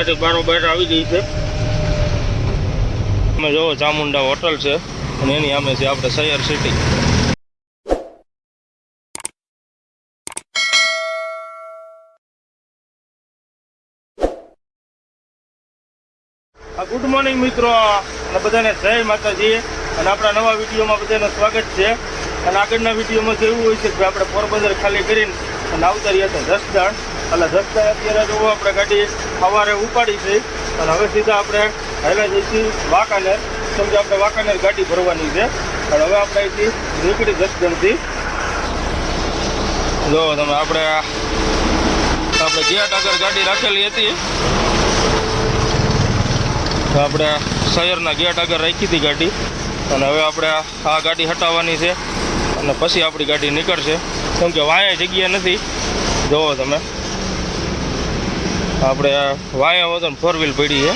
ત્યાંથી બારોબાર આવી ગઈ છે. તમે જોવો ચામુંડા હોટલ છે અને એની સામે છે આપણે સૈયર સિટી. ગુડ મોર્નિંગ મિત્રો. અને બધાને જય માતાજી. અને આપણા નવા વિડીયોમાં બધાને સ્વાગત છે. અને આગળના વિડીયોમાં તો એવું હોય છે કે આપણે પોરબંદર ખાલી કરીને અને આવતા રહ્યા હતા જસદણ એટલે જસદણ અત્યારે જોવો આપણે ગાડી સવારે ઉપાડી છે. અને હવે સીધા આપણે હાઈલા જઈશું વાંકાનેર, સમજો આપણે વાંકાનેર ગાડી ભરવાની છે. અને હવે આપણે અહીંથી નીકળી જસગણથી જો તમે, આપણે આપણે ગેટ આગળ ગાડી રાખેલી હતી. તો આપણે શહેરના ગેટ આગળ રાખી હતી ગાડી. અને હવે આપણે આ ગાડી હટાવવાની છે. અને પછી આપણી ગાડી નીકળશે. કેમ કે વાયા જગ્યા નથી. જોવો તમે. આપણે વાયા વગર ફોર વ્હીલ પડી છે.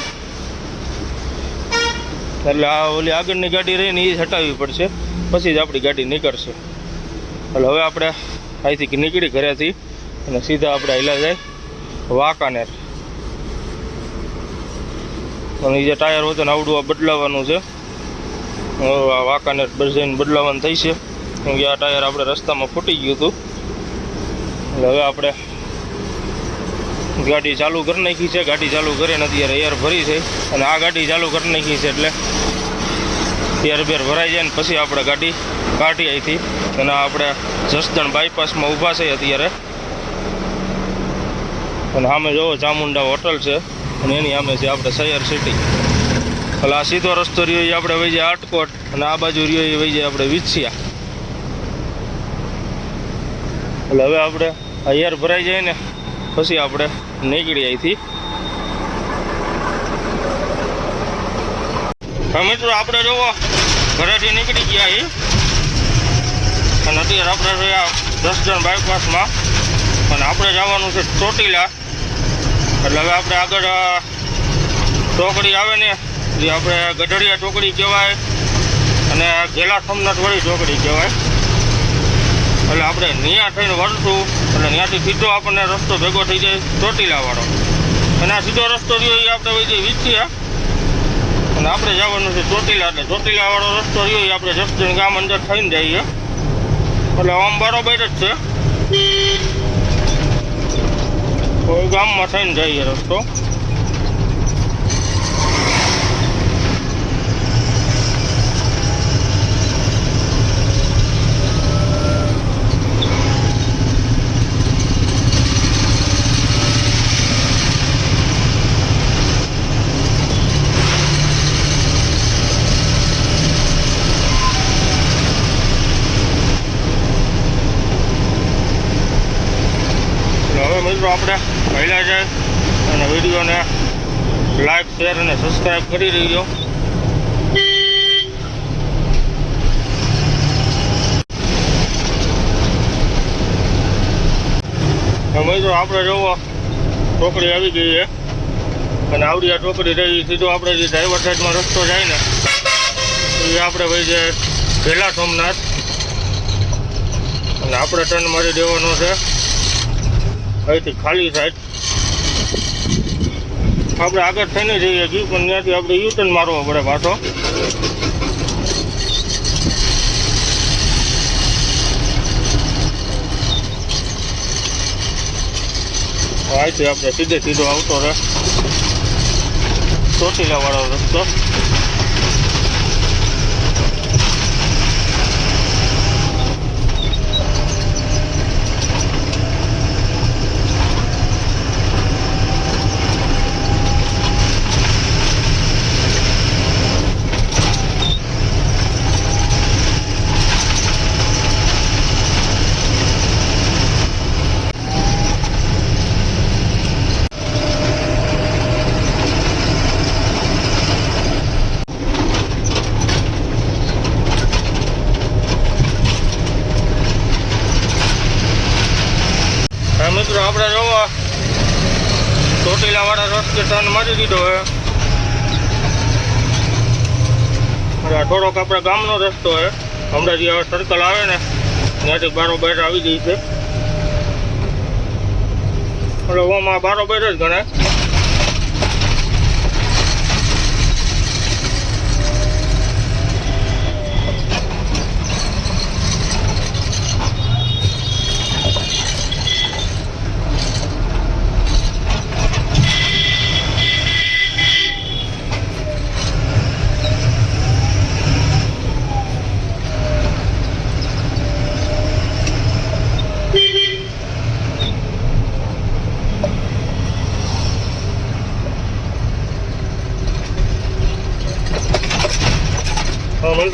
એટલે આ ઓલી આગળની ગાડી રહીને એ જ હટાવવી પડશે. પછી જ આપણી ગાડી નીકળશે. એટલે હવે આપણે અહીંથી નીકળી ઘરેથી અને સીધા આપણે હિલા જાય વાંકાનેર. અને જે ટાયર વતન આવડું આ બદલાવાનું છે. આ વાંકાનેર જઈને બદલાવાનું થઈ છે કેમ કે આ ટાયર આપણે રસ્તામાં ફૂટી ગયું હતું. એટલે હવે આપણે ગાડી ચાલુ કરી નાખી છે. ગાડી ચાલુ કરીને અત્યારે એર ભરી છે અને આ ગાડી ચાલુ કરી નાખી છે એટલે એર બેર ભરાઈ જાય ને પછી આપણે ગાડી કાઢી અહીંથી અને આપણે જસદણ બાયપાસમાં ઊભા છે અત્યારે. અને સામે જોવો ચામુંડા હોટલ છે અને એની સામે છે આપણે સૈયર સિટી એટલે આ સીધો રસ્તો રહ્યો એ આપણે વહી જાય આટકોટ અને આ બાજુ રહ્યો એ વહી જાય આપણે વિછિયા. એટલે હવે આપણે આ એર ભરાઈ જાય ને પછી આપણે નીકળી અહીંથી. મિત્રો, આપણે જોવો, ઘરેથી નીકળી ગયા એ અને અત્યારે આપણે રહ્યા દસ જણ બાયપાસમાં અને આપણે જવાનું છે ચોટીલા. એટલે હવે આપણે આગળ ચોકડી આવે ને, જે આપણે ગઢડિયા ચોકડી કહેવાય, અને ઘેલા સોમનાથ વળી ચોકડી કહેવાય. એટલે આપણે ત્યાં થઈને વળશું એટલે ત્યાંથી સીધો આપણને રસ્તો ભેગો થઈ જાય ચોટીલાવાળો. અને આ સીધો રસ્તો રહ્યો એ આપણે વહી જાય વિછિયા અને આપણે જવાનું છે ચોટીલા, એટલે ચોટીલાવાળો રસ્તો રહ્યો એ આપણે જસદણ ગામ અંદર થઈને જઈએ. એટલે આમ બરોબર જ છે. ગામમાં થઈને જઈએ રસ્તો એટલે હવે મિત્રો આપણે પહેલા જાય અને વિડીયોને લાઈક શેર અને સબસ્ક્રાઈબ કરી હવે મિત્રો આપણે જોવો ચોકડી આવી ગઈ છે. અને આવડી આ ચોકડી રહી સીધો આપણે જે ડ્રાઈવર સાઈડમાં રસ્તો જાય ને એ આપણે ભાઈ જે ભેલા સોમનાથ. અને આપણે ટર્ન મારી દેવાનો છે. અહીંથી ખાલી સાઈડ આપણે આગળ થઈને જઈએ છીએ, પણ ત્યાંથી આપણે યુ ટર્ન મારવો પડે પાછો. અહીંથી આપણે સીધે સીધો આવતો રહે. ચોટીલા વાળો રસ્તો હા મિત્રો આપણે જોવા. ચોટીલા વાળા રસ્તે ટર્ન મારી દીધો હે. થોડોક આપણે ગામનો રસ્તો હે. હમણાં જે સર્કલ આવે ને, ત્યાંથી બારોબાર આવી ગઈ છે. એટલે ઓમાં બારોબર જ ગણાય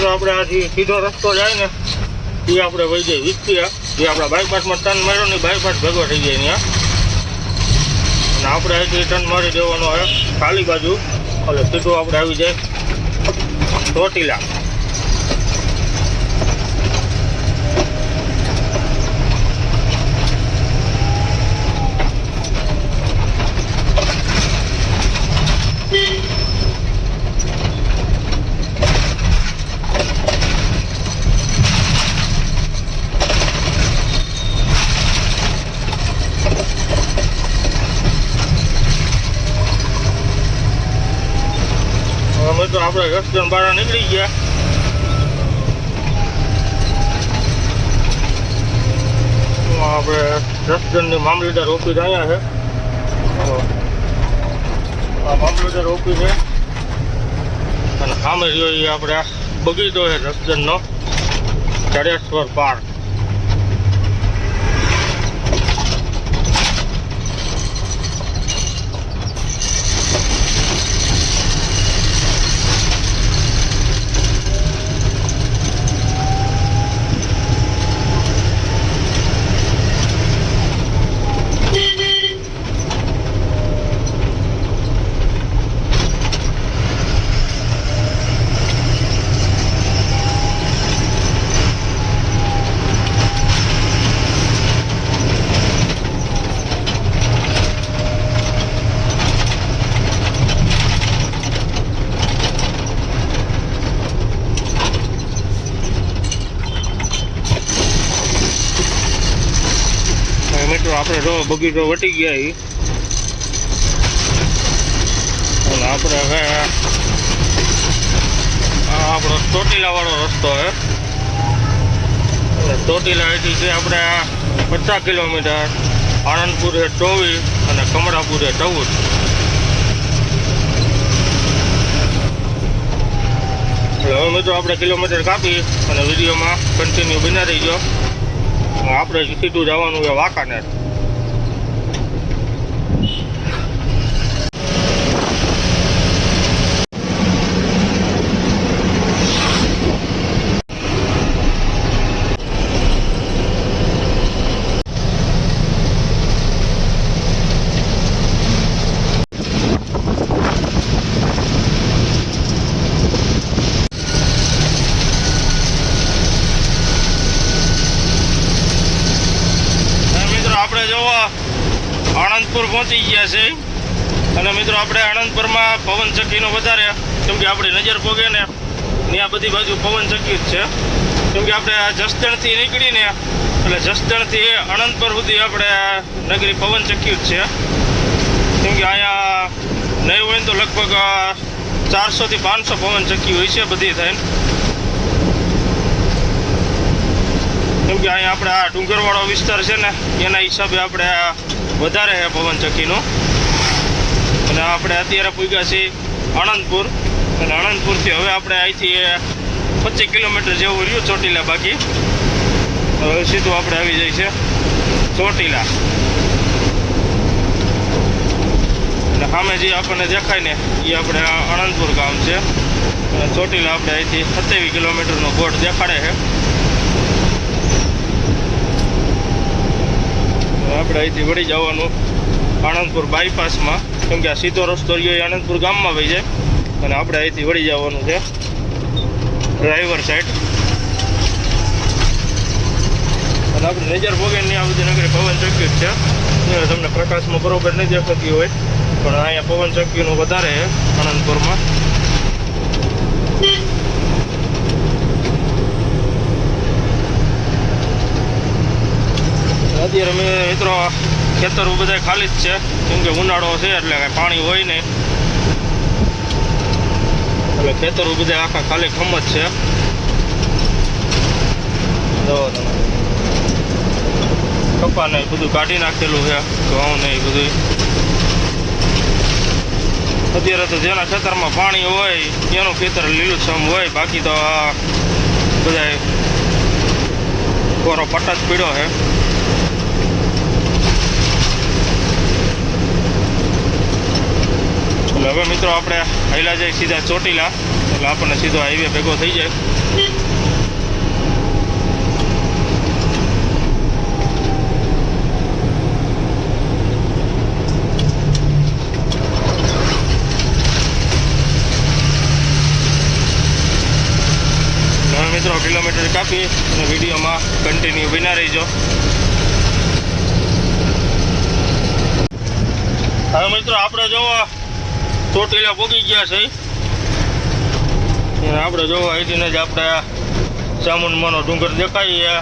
હવે જે સીધો રસ્તો જાય ને, એ આપણે વહી જાય વિસ્તિયા. જે આપણા બાયપાસમાં ટર્ન માર્યો ને બાયપાસ ભેગો થઈ જાય ત્યાં અને આપણે અહીંથી ટર્ન મારી દેવાનો હોય ખાલી બાજુ. એટલે સીધું આપણે આવી જાય. ચોટીલા હવે મિત્રો આપણે રસ્તે બહાર નીકળી ગયા. આપણે રસજનની મામલતદાર ઓફિસ અહીંયા છે. આ મામલતદાર ઓફિસ. છે અને સામે જોઈએ આપણે બગીચો છે રસજનનો ચડેશ્વર પાર્ક. મિત્રો આપણે જો બગીચો વટી ગયા અને આપણે હવે આપણો ચોટીલા વાળો રસ્તો હે. અને ચોટીલા અહીંથી છે આપણે પચાસ કિલોમીટર આણંદપુર છે ચોવીસ અને કમળાપુર ચૌદ. એટલે હવે મિત્રો આપણે કિલોમીટર કાપી અને વિડીયોમાં કન્ટિન્યુ બના રહીજો આપણે સીધું જવાનું છે વાંકાનેર અને મિત્રો આપણે જોવો આણંદપુર પહોંચી ગયા છે. અને મિત્રો, આપણે આણંદપુરમાં પવન ચક્કીનો વધારે, કેમ કે આપણી નજર પોગે ને ત્યાં બધી બાજુ પવન ચક્કી જ છે. કેમ કે આપણે આ જસદણથી નીકળીને, એટલે જસદણથી આણંદપુર સુધી આપણે નગરી પવન ચક્કી જ છે. કેમ કે અહીંયા નહીં હોય તો લગભગ ચારસોથી પાંચસો પવન ચક્કી હોય છે, બધી થઈને કેમ કે અહીંયા આપણે આ ડુંગરવાળો વિસ્તાર છે ને, એના હિસાબે આપણે વધારે છે પવન ચક્કીનું. અને આપણે અત્યારે પૂગ્યા છીએ આણંદપુર. અને આણંદપુરથી હવે આપણે અહીંથી પચીસ કિલોમીટર જેવું રહ્યું ચોટીલા બાકી. હવે સીધું આપણે આવી જાય છે ચોટીલા. અને સામે જે આપણને દેખાય ને, એ આપણે આણંદપુર ગામ છે. ચોટીલા આપણે અહીંથી સત્યાવીસ કિલોમીટરનો બોર્ડ દેખાડે છે. આપણે અહીંથી વળી જવાનું આણંદપુર બાયપાસમાં. કેમ કે આ સીધો રસ્તો રહ્યો એ આણંદપુર ગામમાં વહી જાય. અને આપણે અહીંથી વળી જવાનું છે ડ્રાઈવર સાઈડ. અને આપણે નજર ભોગેની આ બધી નગરી પવન ચક્કી છે. તમને પ્રકાશમાં બરોબર નહીં દેખાતી હોય. પણ અહીંયા પવન ચક્કીનું વધારે છે આણંદપુરમાં. અત્યારે મેં મિત્રો ખેતરો બધા ખાલી જ છે. કેમ કે ઉનાળો છે એટલે કાંઈ પાણી હોય નહીં. એટલે ખેતરો બધા આખા ખાલી ખમ જ છે. જુઓ તમે કપા ને બધું કાઢી નાખેલું છે. ઘઉં ને એ બધું. અત્યારે તો જેના ખેતરમાં પાણી હોય, એનું ખેતર લીલુંછમ હોય. બાકી તો આ બધા કોરો પટ્ટા જ પીડ્યો છે. એટલે હવે મિત્રો આપણે હૈલા જઈએ સીધા ચોટીલા. એટલે આપણને સીધો હાઈવે ભેગો થઈ જાય. મિત્રો કિલોમીટર કાપી અને વિડીયોમાં કન્ટિન્યુ બિના રહીજો હવે મિત્રો આપણે જોવો ચોટીલા પોગી ગયા છે. આપણે જોવા અહીંથી જ આપણે ચામુંડમાંનો ડુંગર દેખાય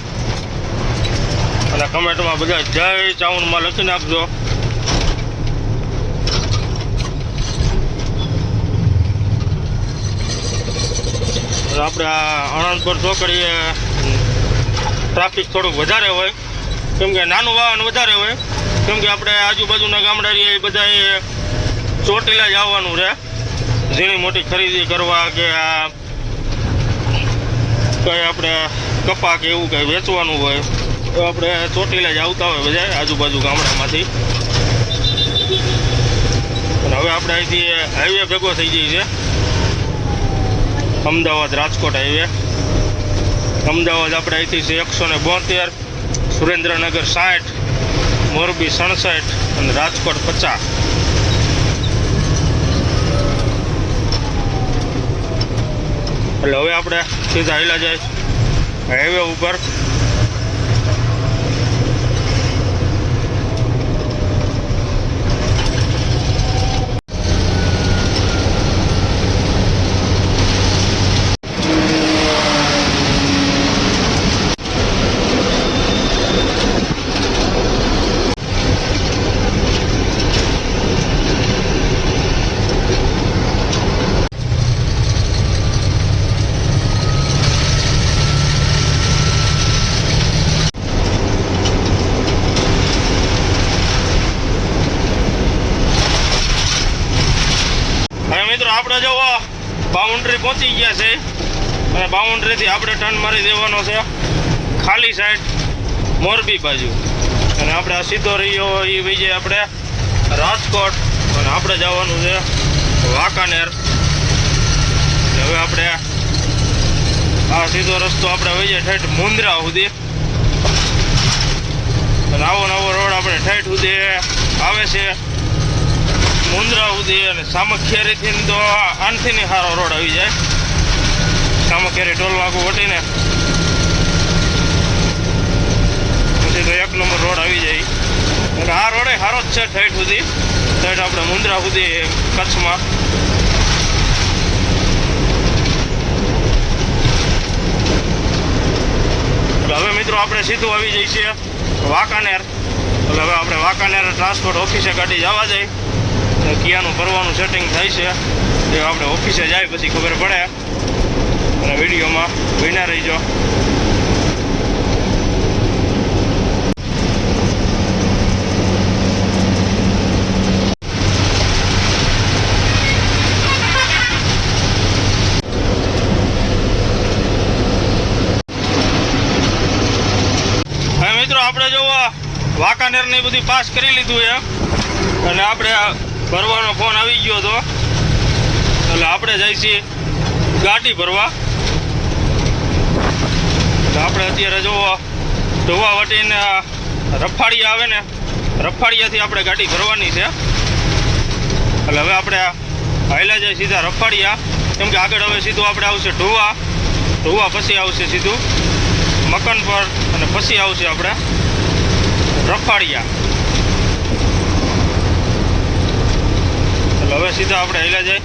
અને કમેન્ટમાં બધા જય ચામુંડમાં લખી નાખજો. આપણે આ આણંદપુર ચોકડીએ ટ્રાફિક થોડુંક વધારે હોય. કેમ કે નાનું વાહન વધારે હોય. કેમ કે આપણે આજુબાજુના ગામડા એ બધા ચોટીલા જ આવવાનું રહે ઝીણી મોટી ખરીદી કરવા કે આ કંઈ આપણે કપા કે એવું કંઈ વેચવાનું હોય, તો આપણે ચોટીલા જ આવતા હોય બધા આજુબાજુ ગામડામાંથી. અને હવે આપણે અહીંથી હાઈવે ભેગો થઈ જઈએ છે. અમદાવાદ રાજકોટ હાઈવે. અમદાવાદ આપણે અહીંથી છે એકસો ને બોતેર, સુરેન્દ્રનગર સાઠ, મોરબી સડસઠ અને રાજકોટ પચાસ. એટલે હવે આપણે સીધા હાઈલા જાય હાઈવે ઉપર હવે મિત્રો આપણે જો બાઉન્ડ્રી પહોંચી ગયા છે અને બાઉન્ડ્રીથી આપણે ટર્ન મારી દેવાનો છે. ખાલી સાઈડ મોરબી બાજુ. અને આપણે આ સીધો રહ્યો એ વિજય આપણે રાજકોટ. અને આપણે જવાનું છે વાંકાનેર. હવે આપણે આ સીધો રસ્તો આપણે વહીએ ઠેઠ મુંદ્રા સુધી. અને આવો નવો રોડ આપણે ઠેઠ સુધી આવે છે. મુંદ્રા સુધી અને સામખિયારીથી તો આનથી સારો રોડ આવી જાય. સામખિયારી ટોલ નાકું વટીને. પછી તો એક નંબર રોડ આવી જાય. અને આ રોડે સારો જ છે ઠેઠ સુધી. ઠેઠ આપણે મુંદ્રા સુધી કચ્છમાં. હવે મિત્રો આપણે સીધું આવી જઈએ છીએ વાંકાનેર. એટલે હવે આપણે વાંકાનેર ટ્રાન્સપોર્ટ ઓફિસે ગાડી જવા જાય કિયાનું ભરવાનું સેટિંગ થાય છે. એ આપણે ઓફિસે જાય પછી ખબર પડે. અને વિડીયોમાં વિના રહીજો મિત્રો આપણે જો વાંકાનેર ને બધી પાસ કરી લીધું છે અને આપણે ભરવાનો ફોન આવી ગયો હતો એટલે આપણે જઈશું ગાડી ભરવા. આપણે અત્યારે જો ધોવા વટીને આ આવે ને રફાળિયાથી આપણે ગાડી ભરવાની છે. એટલે હવે આપણે હાઈલા જાય સીધા રફાળિયા કેમ કે આગળ હવે સીધું આપણે આવશે ઢોવા ઢોવા પછી આવશે સીધું. મકન પર અને પછી આવશે આપણે રફાળિયા એટલે હવે સીધા આપણે હાઈલા જાય.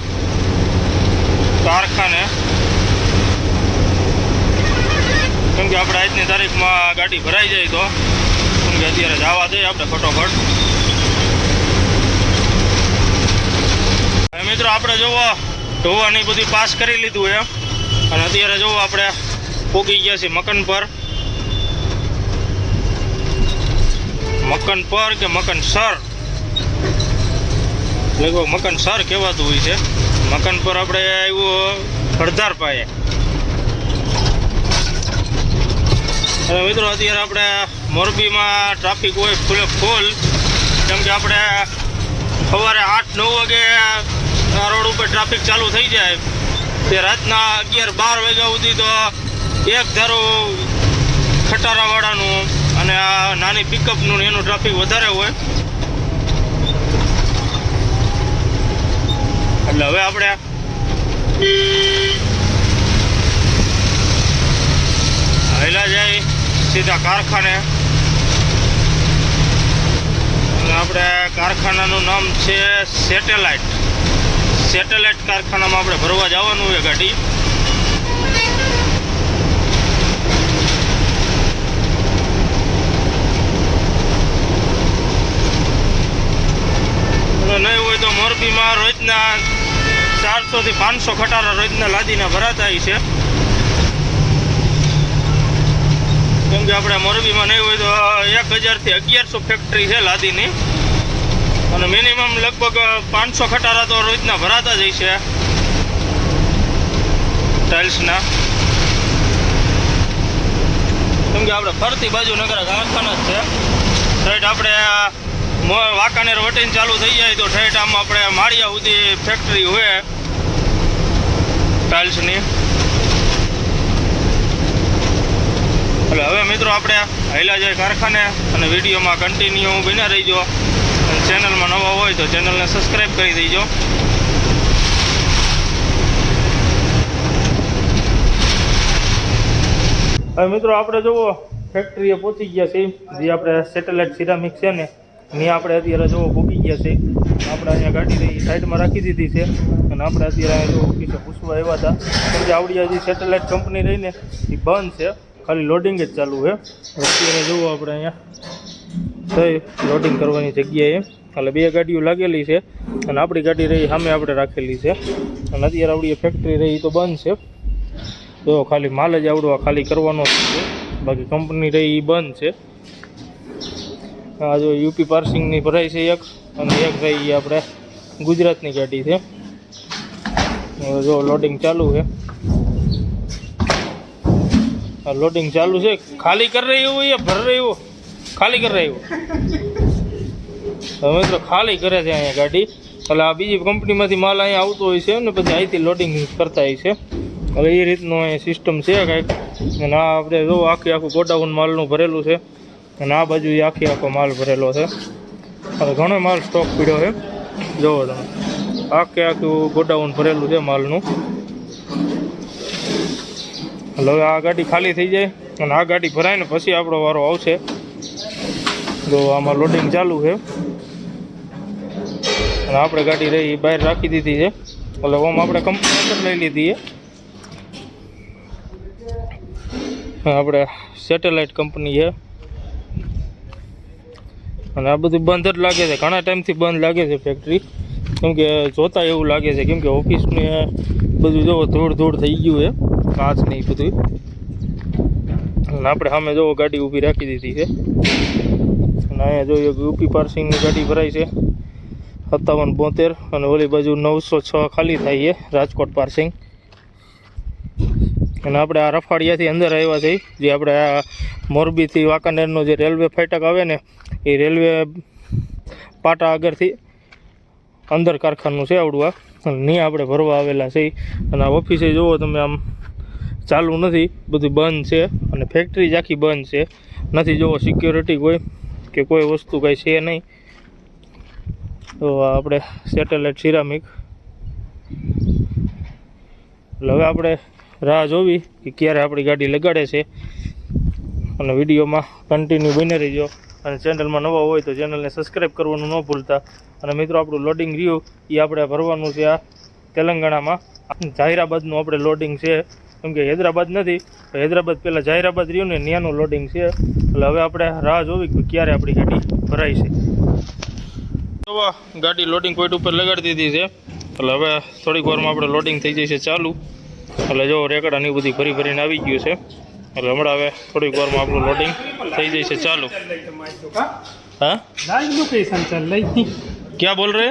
કારખાને. કેમ કે આપણે આજની તારીખમાં ગાડી ભરાઈ જાય તો, કેમ કે અત્યારે જવા દઈએ આપણે ફટોફટ. મિત્રો આપણે જોવો, ધોવાની બધી પાસ કરી લીધું એમ. અને અત્યારે જોવો આપણે પોગી ગયા છીએ મકન પર. મકન પર કે મકન સર? લગભગ મકન સર કહેવાતું હોય છે. મકન પર આપણે આવ્યું હળધાર પાયે અને મિત્રો, અત્યારે આપણે મોરબીમાં ટ્રાફિક હોય ફૂલે ફૂલ કેમ કે આપણે સવારે આઠ નવ વાગે રોડ ઉપર ટ્રાફિક ચાલુ થઈ જાય. તે રાતના અગિયાર બાર વાગ્યા સુધી તો એક ધારો ખટારાવાળાનું અને આ નાની પિકઅપનું એનું ટ્રાફિક વધારે હોય. એટલે હવે આપણે હાલ્યા જાય. સીધા કારખાને. આપણે કારખાનાનું નામ છે સેટેલાઇટ. સેટેલાઇટ કારખાનામાં આપણે ભરવા જવાનું છે ગાડી. નહીં હોય તો મોરબીમાં રોજના ચારસો થી પાંચસો ખટારા રોજના લાદીને ભરાતા છે. કેમ કે આપણે મોરબીમાં નહીં હોય તો એક હજારથી અગિયારસો ફેક્ટરી છે લાદીની. અને મિનિમમ લગભગ પાંચસો ખટારા તો રોજના ભરાતા જ છે. ટાઇલ્સના કેમ કે આપણે ફરતી બાજુ નગર કારખાના જ છે. સાઈડ આપણે વાંકાનેર વટીને ચાલુ થઈ જાય તો ઠેઠ આમ આપણે માળિયા સુધી ફેક્ટરી હોય. ટાઇલ્સની એટલે હવે મિત્રો આપણે જાય કારખાને અને વિડીયોમાં કન્ટિન્યુ બન્યા રહીજો. અને ચેનલમાં નવા હોય તો ચેનલને સબસ્ક્રાઈબ કરી દેજો. હવે મિત્રો આપણે જુઓ ફેક્ટરીએ પહોંચી ગયા છે જે આપણે સેટેલાઇટ સિરામિક છે ને ત્યાં આપણે અત્યારે જુઓ ભૂકી ગયા છે આપણે અહીંયા ગાડી સાઈડમાં રાખી દીધી છે. અને આપણે અત્યારે અહીંયા જો ઓફિસે પૂછવા આવ્યા હતા. કેમ કે આવડી આ જે સેટેલાઇટ કંપની રહીને, એ બંધ છે. ખાલી લોડિંગ જ ચાલુ છે. અત્યારે જુઓ આપણે અહીંયા. થઈ લોડિંગ કરવાની જગ્યાએ એટલે બે ગાડીઓ લાગેલી છે અને આપણી ગાડી રહી સામે આપણે રાખેલી છે. અને અત્યારે આપણી ફેક્ટરી રહી તો બંધ છે. તો ખાલી માલ જ આવડવા ખાલી કરવાનો છે. બાકી કંપની રહી એ બંધ છે. આ જો યુપી પાર્સિંગની ભરાઈ છે એક અને એક રહી આપણે ગુજરાતની ગાડી છે. જો લોડિંગ ચાલુ છે. લોડિંગ ચાલુ છે. ખાલી કરી રહી હોય યા ભર રહી હોય. ખાલી કરી રહી હોય. મિત્રો ખાલી કરે છે અહીંયા ગાડી. એટલે આ બીજી કંપનીમાંથી માલ અહીંયા આવતો હોય છે ને પછી અહીંથી લોડિંગ કરતા હોય છે. હવે એ રીતનું અહીંયા સિસ્ટમ છે કાંઈક. અને આ આપણે જો આખી આખું ગોડાઉન માલનું ભરેલું છે. અને આ બાજુ આખી આખો માલ ભરેલો છે. હવે ઘણો માલ સ્ટોક પીડ્યો છે. જુઓ તમે. આખે આખું ગોડાઉન ભરેલું છે માલનું. એટલે હવે આ ગાડી ખાલી થઈ જાય અને આ ગાડી ભરાય ને પછી આપણો વારો આવશે. તો આમાં લોડિંગ ચાલુ છે. અને આપણે ગાડી રહી બહાર રાખી દીધી છે. એટલે ઓમ આપણે કંપની લઈ લીધી છે. આપણે સેટેલાઇટ કંપની છે. અને આ બધું બંધ જ લાગે છે. ઘણા ટાઈમથી બંધ લાગે છે ફેક્ટરી કેમ કે જોતા એવું લાગે છે કેમ કે ઓફિસને બધું જો ધૂળ ધૂળ થઈ ગયું છે, કાચ ને ઈ બધું અને આપણે સામે જો ગાડી ઊભી રાખી દીધી છે. અને અહીંયા જોઈએ યુપી પાર્સિંગની ગાડી ભરાઈ છે, સત્તાવન બોતેર અને ઓલી બાજુ નવસો છ ખાલી થાય છે, રાજકોટ પાર્સિંગ. અને આપણે આ રફાડિયાથી અંદર આવ્યા છીએ, જે આપણે આ મોરબીથી વાંકાનેરનો જે રેલવે ફાટક આવે ને, એ રેલવે પાટા આગળથી અંદર કારખાનું છે આવડું આ. નહીં આપણે ભરવા આવેલા છે. અને આ ઓફિસે જુઓ તમે આમ ચાલુ નથી. બધું બંધ છે. અને ફેક્ટરી જ આખી બંધ છે. નથી જુઓ સિક્યોરિટી કોઈ કે કોઈ વસ્તુ કાંઈ છે નહીં. તો આપણે સેટેલાઇટ સિરામિક એટલે હવે આપણે રાહ જોવી કે ક્યારે આપણી ગાડી લગાડે છે. અને વિડીયોમાં કન્ટિન્યુ બની રહીજો. અને ચેનલમાં નવા હોય તો ચેનલને સબસ્ક્રાઈબ કરવાનું ન ભૂલતા. અને મિત્રો, આપણું લોડિંગ રહ્યું એ આપણે ભરવાનું છે આ તેલંગાણામાં. જાહેરાબાદનું આપણે લોડિંગ છે. કેમ કે હૈદરાબાદ નથી, તો હૈદરાબાદ પહેલાં જાહેરાબાદ રહ્યું ને ત્યાંનું લોડિંગ છે. એટલે હવે આપણે રાહ જોવી કે ક્યારે આપણી ગાડી ભરાય છે. ગાડી લોડિંગ પોઈન્ટ ઉપર લગાડી દીધી છે. એટલે હવે થોડીક વારમાં આપણે લોડિંગ થઈ જશે ચાલુ. એટલે જો રેકડા ને બધી ભરી ભરીને આવી ગયું છે. એટલે હમણાં હવે થોડીક વારમાં આપણું લોડિંગ થઈ જશે. ચાલુ. હા? લાઈવ લોકેશન લઈ ક્યાં બોલ રહે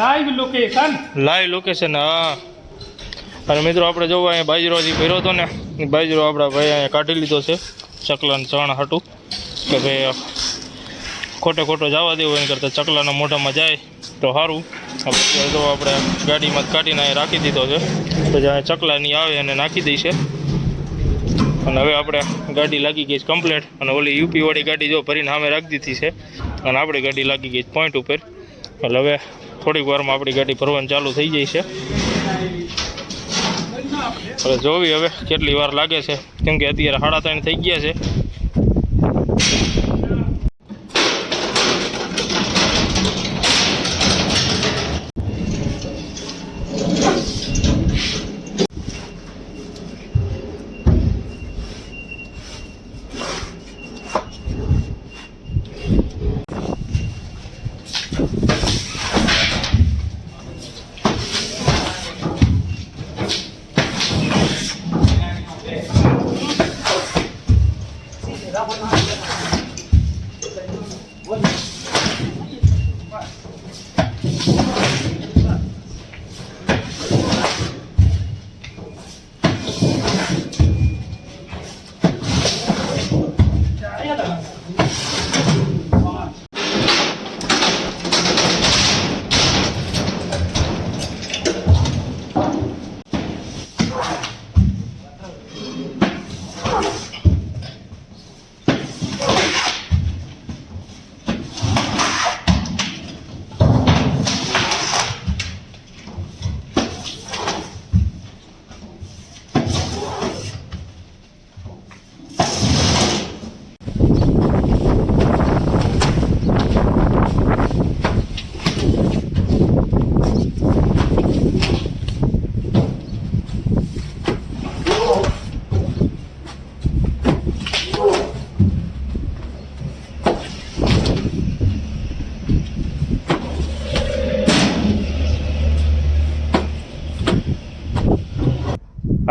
લાઈવ લોકેશન લાઈવ લોકેશન હા. અને મિત્રો આપણે જોવા અહીંયા બાજરો હજી ભર્યો હતો ને એ બાજરો આપણા ભાઈ અહીંયા કાઢી લીધો છે. ચકલાને ચણ હાટું. કે ભાઈ ખોટે ખોટો જવા દેવો એના કરતાં ચકલાના મોઢામાં જાય તો સારું. આપણે ગાડીમાં જ કાઢીને અહીંયા રાખી દીધો છે. તો જ્યાં ચકલાની આવે અને નાખી દઈશે અને હવે આપણે ગાડી લાગી ગઈ છે કમ્પ્લેટ અને ઓલી યુપીવાળી ગાડી જો ભરીને સામે રાખી દીધી છે. અને આપણી ગાડી લાગી ગઈ છે પોઈન્ટ ઉપર. એટલે હવે થોડીક વારમાં આપણી ગાડી ભરવાનું ચાલુ થઈ જાય છે. હવે જોવી હવે કેટલી વાર લાગે છે. કેમ કે અત્યારે સાડા ત્રણ થઈ ગયા છે.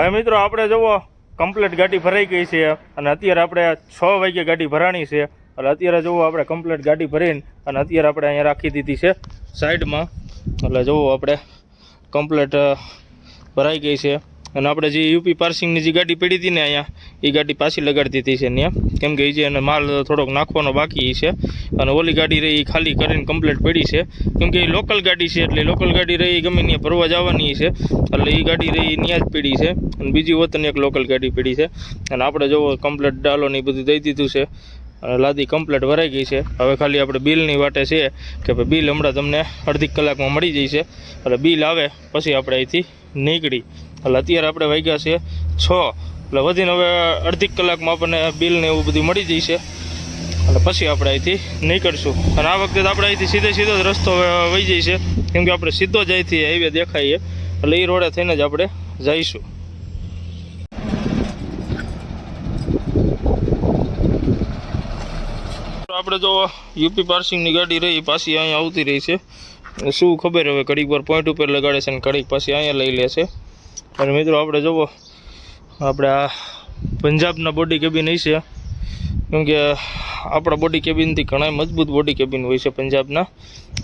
હવે મિત્રો આપણે જુઓ કમ્પ્લેટ ગાડી ભરાઈ ગઈ છે અને અત્યારે આપણે છ વાગે ગાડી ભરાણી છે. એટલે અત્યારે જુઓ આપણે કમ્પ્લેટ ગાડી ભરીને અને અત્યારે આપણે અહીંયા રાખી દીધી છે સાઈડમાં. એટલે જુઓ આપણે કમ્પ્લેટ ભરાઈ ગઈ છે. અને આપણે જે યુપી પાર્સિંગની જે ગાડી પડી હતી ને અહીંયા, એ ગાડી પાછી લગાડી દીધી છે ત્યાં. કેમ કે એ જે એને માલ થોડોક નાખવાનો બાકી છે અને ઓલી ગાડી રહી એ ખાલી કરીને કમ્પ્લીટ પડી છે. કેમ કે એ લોકલ ગાડી છે એટલે લોકલ ગાડી રહી ગમે ત્યાં ભરવા જવાની છે. એટલે એ ગાડી રહી ત્યાં જ પડી છે. અને બીજી વતન એક લોકલ ગાડી પડી છે. અને આપણે જોવો કમ્પ્લીટ ડાલો ને એ બધું દઈ દીધું છે. અને લાદી કમ્પ્લીટ ભરાઈ ગઈ છે. હવે ખાલી આપણે બિલની વાટે છે કે ભાઈ બિલ હમણાં તમને અડધી કલાકમાં મળી જશે એટલે બિલ આવે, પછી આપણે અહીંથી નીકળી. એટલે અત્યારે આપણે વાગ્યા છે છ. એટલે વધીને હવે અડધી કલાકમાં આપણને બિલ ને એવું બધું મળી જશે. અને પછી આપણે અહીંથી નીકળશું. અને આ વખતે આપણે અહીંથી સીધે સીધો જ રસ્તો વહી છે. કેમ કે આપણે સીધો જ અહીંથી હાઈવે દેખાઈએ. એટલે એ રોડે થઈને જ આપણે જઈશું. આપણે જો યુપી પાર્સિંગની ગાડી રહી, પાછી અહીંયા આવતી રહી છે. શું ખબર હવે, ઘડીક વાર પોઈન્ટ ઉપર લગાડે છે અને ઘડીક પાછી અહીંયા લઈ લે છે. અને મિત્રો આપણે જુઓ આપણે આ પંજાબના બોડી કેબિન છે કેમ કે આપણા બોડી કેબિનથી ઘણા મજબૂત બોડી કેબિન હોય છે પંજાબના.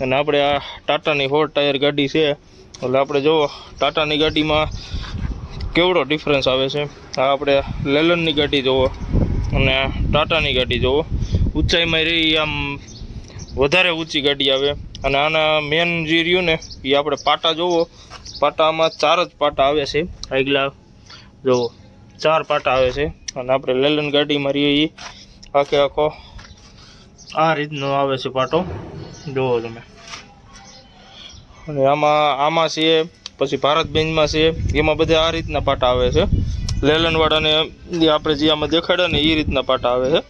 અને આપણે આ ટાટાની ફોર ટાયર ગાડી છે. એટલે આપણે જુઓ ટાટાની ગાડીમાં કેવડો ડિફરન્સ આવે છે. આ આપણે લેલનની ગાડી જુઓ અને ટાટાની ગાડી જુઓ ઊંચાઈમાં રહી, આમ વધારે ઊંચી ગાડી આવે. અને આના મેન જે રહ્યું ને, એ આપણે પાટા જોવો. પાટામાં ચાર જ પાટા આવે છે. આગલા જોવો ચાર પાટા આવે છે. અને આપણે લેલન ગાડીમાં રહીએ એ આખે આખો આ રીતનો આવે છે પાટો. જુઓ તમે. અને આમાં આમાં છે, પછી ભારત બેન્ચમાં છે, એમાં બધા આ રીતના પાટા આવે છે. લેલનવાળાને આપણે જે આમાં દેખાડ્યા ને એ રીતના પાટા આવે છે.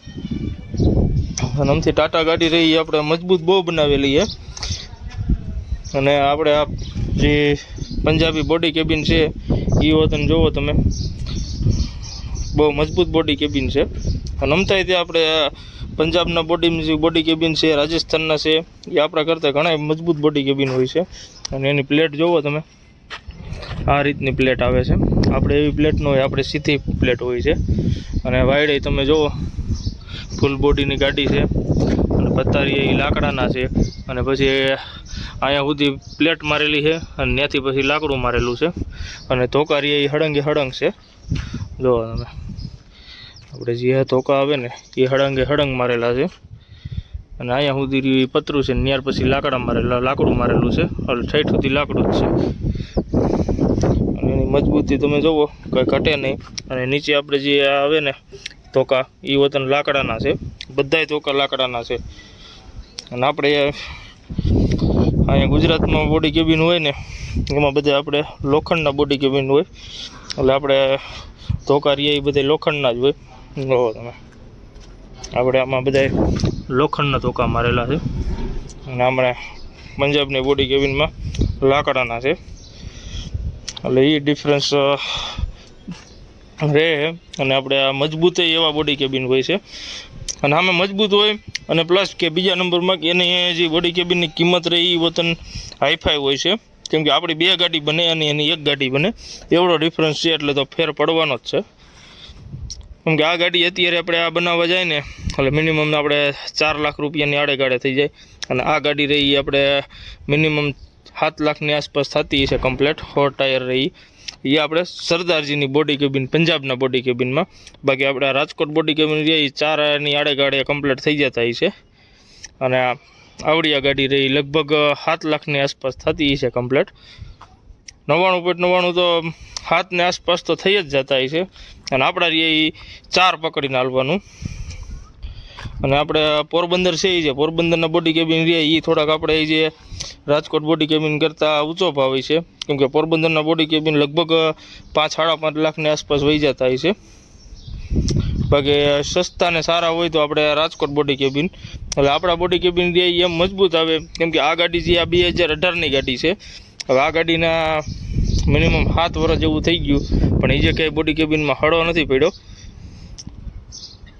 અને આમથી ટાટા ગાડી રહી આપણે મજબૂત બહુ બનાવેલી છે. અને આપણે આ જે પંજાબી બોડી કેબિન છે. એ વતન જુઓ તમે. બહુ મજબૂત બોડી કેબિન છે. અને અમતાય ત્યાં આપણે પંજાબના બોડી બોડી કેબિન છે, રાજસ્થાનના છે એ આપણા કરતાં ઘણા મજબૂત બોડી કેબિન હોય છે. અને એની પ્લેટ જોવો તમે. આ રીતની પ્લેટ આવે છે. આપણે એવી પ્લેટ ન હોય, આપણે સીધી પ્લેટ હોય છે. અને વાયડે તમે જુઓ ફૂલ બોડીની ગાડી છે. અને એ લાકડાના છે અને પછી અહીંયા સુધી પ્લેટ મારેલી છે અને ત્યાંથી પછી લાકડું મારેલું છે અને ધોકારી એ હળંગે હળંગ છે. જુઓ તમે, આપણે જે ધોકા આવે ને, એ હળંગે હળંગ મારેલા છે. અને અહીંયા સુધી પતરું છે ત્યાર પછી લાકડા મારેલા, લાકડું મારેલું છે. એટલે ઠેઠ સુધી લાકડું જ છે. અને એની મજબૂતી તમે જુઓ કંઈ ઘટે નહીં. અને નીચે આપણે જે આવે ને ધોકા એ વતન લાકડાના છે. બધાય ધોકા લાકડાના છે. અને આપણે અહીંયા ગુજરાતમાં બોડી કેબિન હોય ને, એમાં બધા આપણે લોખંડના બોડી કેબિન હોય. એટલે આપણે ધોકા રીએ એ બધા લોખંડના જ હોય. જોવો તમે. આપણે આમાં બધા લોખંડના ધોકા મારેલા છે. અને આપણે પંજાબની બોડી કેબિનમાં લાકડાના છે. એટલે એ ડિફરન્સ રહે. અને આપણે આ મજબૂત એવા બોડી કેબિન હોય છે. અને આમાં મજબૂત હોય અને પ્લસ કે બીજા નંબરમાં કે એની જે બોડી કેબિનની કિંમત રહે એ વતન હાઈફાઈ હોય છે. કેમ કે આપણી બે ગાડી બને અને એની એક ગાડી બને. એવડો ડિફરન્સ છે એટલે તો ફેર પડવાનો જ છે. કેમ કે આ ગાડી અત્યારે આપણે આ બનાવવા જાય ને, એટલે મિનિમમ આપણે ચાર લાખ રૂપિયાની આડે ગાડે થઈ જાય. અને આ ગાડી રહી આપણે મિનિમમ સાત લાખની આસપાસ થતી છે કમ્પ્લેટ ફોર ટાયર રહી. એ આપણે સરદારજીની બોડી કેબિન પંજાબના બોડી કેબિનમાં બાકી આપણે રાજકોટ બોડી કેબિન રહી ચારની આડે ગાડે કમ્પ્લેટ થઈ જતા છે. અને આ આવડી ગાડી રહી, લગભગ સાત લાખની આસપાસ થતી છે કમ્પ્લેટ નવ્વાણું પોઈન્ટ નવ્વાણું તો સાતને આસપાસ તો થઈ જ જતા છે. અને આપણા રીએ એ ચાર પકડીને હાલવાનું. અને આપણે પોરબંદર છે એ છે પોરબંદરના બોડી કેબિન રહે એ થોડાક આપણે એ જે રાજકોટ બોડી કેબિન કરતાં ઊંચો ભાવ છે. કેમ કે પોરબંદરના બોડી કેબિન લગભગ પાંચ, સાડા પાંચ લાખની આસપાસ વહી જતા હોય છે. બાકી સસ્તા ને સારા હોય તો આપણે રાજકોટ બોડી કેબિન એટલે આપણા બોડી કેબિન ઈ એમ મજબૂત આવે. કેમ કે આ ગાડી જે આ બે હજાર અઢારની ગાડી છે. હવે આ ગાડીના મિનિમમ સાત વર્ષ જેવું થઈ ગયું. પણ એ જે કંઈ બોડી કેબિનમાં હળો નથી પડ્યો.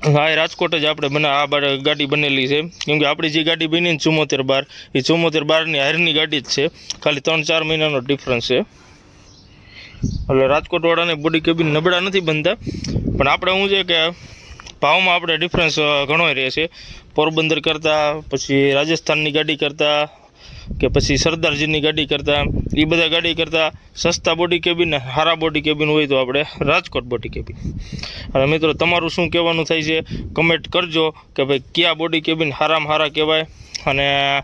હા, એ રાજકોટ જ આપણે બના, આ બાર ગાડી બનેલી છે. કેમ કે આપણી જે ગાડી બની ને બાર, એ ચુમ્મોતેર બારની હારની ગાડી જ છે. ખાલી ત્રણ ચાર મહિનાનો ડિફરન્સ છે. એટલે રાજકોટવાળાને બોડી કેબિન નબળા નથી બનતા. પણ આપણે શું છે કે ભાવમાં આપણે ડિફરન્સ ઘણોય રહે છે. પોરબંદર કરતાં, પછી રાજસ્થાનની ગાડી કરતાં કે પછી સરદારજીની ગાડી કરતાં એ બધા ગાડી કરતાં સસ્તા બોડી કેબિન હારા બોડી કેબિન હોય તો આપણે રાજકોટ બોડી કેબિન અને મિત્રો, તમારું શું કહેવાનું થાય છે? કમેન્ટ કરજો કે ભાઈ, કયા બોડી કેબિન હારામાં સારા કહેવાય? અને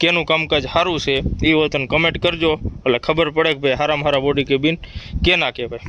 કેનું કામકાજ સારું છે એ વતન કમેન્ટ કરજો. એટલે ખબર પડે કે ભાઈ, હારામાં સારા બોડી કેબિન કેના કહેવાય.